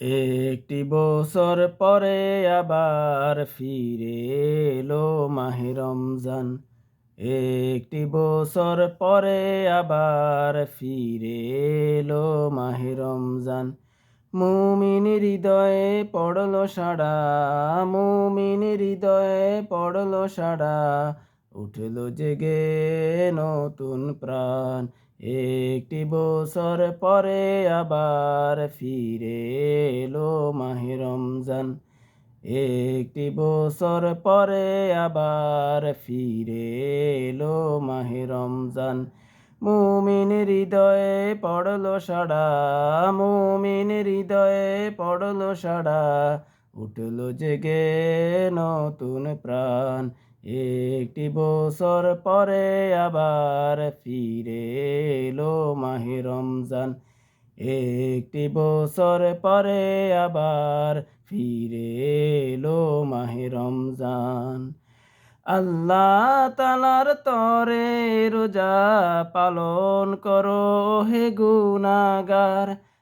একটি বছর পরে আবার ফিরে এলো মাহে রমজান। একটি বছর পরে আবার ফিরে এলো মাহে রমজান। মুমিন হৃদয়ে পড়ল সাড়া, মুমিন হৃদয়ে পড়ল সাড়া, উঠল জেগে নতুন প্রাণ। একটি বছর পরে আবার ফিরে এলো রমজান। একটি বছর পরে আবার ফিরে এলো রমজান। মুমিন হৃদয়ে পড়ল সাড়া, মুমিন হৃদয়ে পড়ল সাড়া, উঠল জেগে নতুন প্রাণ। একটি বছর পরে আবার ফিরে এলো মাহে রমজান। একটি বছর পরে আবার ফিরে এলো মাহে রমজান। আল্লাহ তালার তরে রোজা পালন করো হে গুনাগার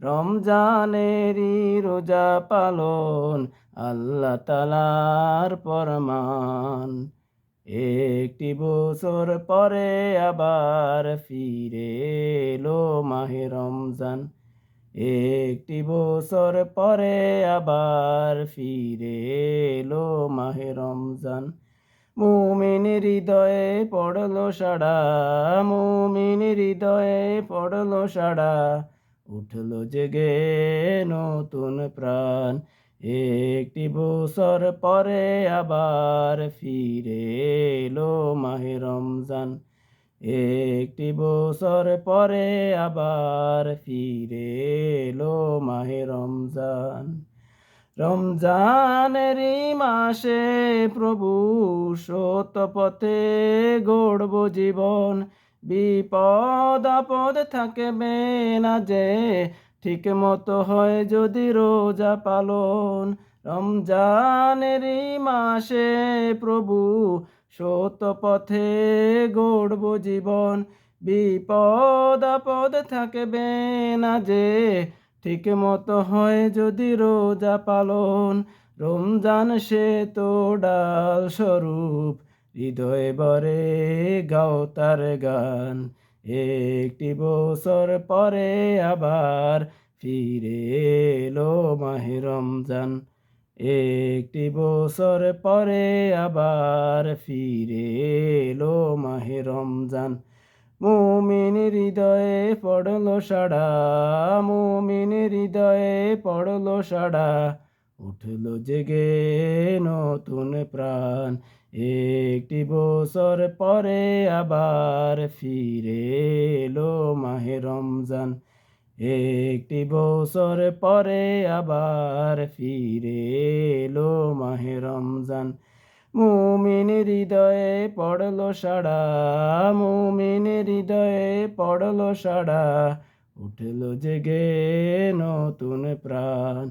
রমজানেরই রোজা পালন আল্লাহ তালার পরমান একটি বছর পরে আবার ফিরে এলো মাহে রমজান। একটি বছর পরে আবার ফিরে এলো মাহে রমজান। মুমিন হৃদয়ে পড়ল সাড়া, মুমিন হৃদয়ে পড়ল সাড়া। উঠল জেগে নতুন প্রাণ। একটি বছর পরে আবার ফিরে এলো মাহে রমজান। একটি বছর পরে আবার ফিরে এলো মাহে রমজান। রমজানেরই মাসে প্রভু সত পথে গড়ব জীবন। বিপদ আপদ থাকবে না যে, ঠিক মতো হয় যদি রোজা পালন। রমজানেরই মাসে প্রভু সত পথে গড়ব জীবন। বিপদ আপদ থাকবে না যে, ঠিক মতো হয় যদি রোজা পালন। রমজান সে তো ডাল স্বরূপ হৃদয় বরে গাও তার গান। একটি বছর পরে আবার ফিরে এলো মাহে রমজান। একটি বছর পরে আবার ফিরে এলো মাহে রমজান। মুমিন হৃদয়ে পড়ল সাড়া, মুমিন হৃদয়ে পড়ল সাড়া। উঠল জেগে নতুন প্রাণ। একটি বছর পরে আবার ফিরে এলো মাহে রমজান। একটি বছর পরে আবার ফিরে এলো মাহে রমজান। মুমিন হৃদয়ে পড়ল সাড়া, মুমিন হৃদয়ে পড়ল সাড়া, উঠল জেগে নতুন প্রাণ।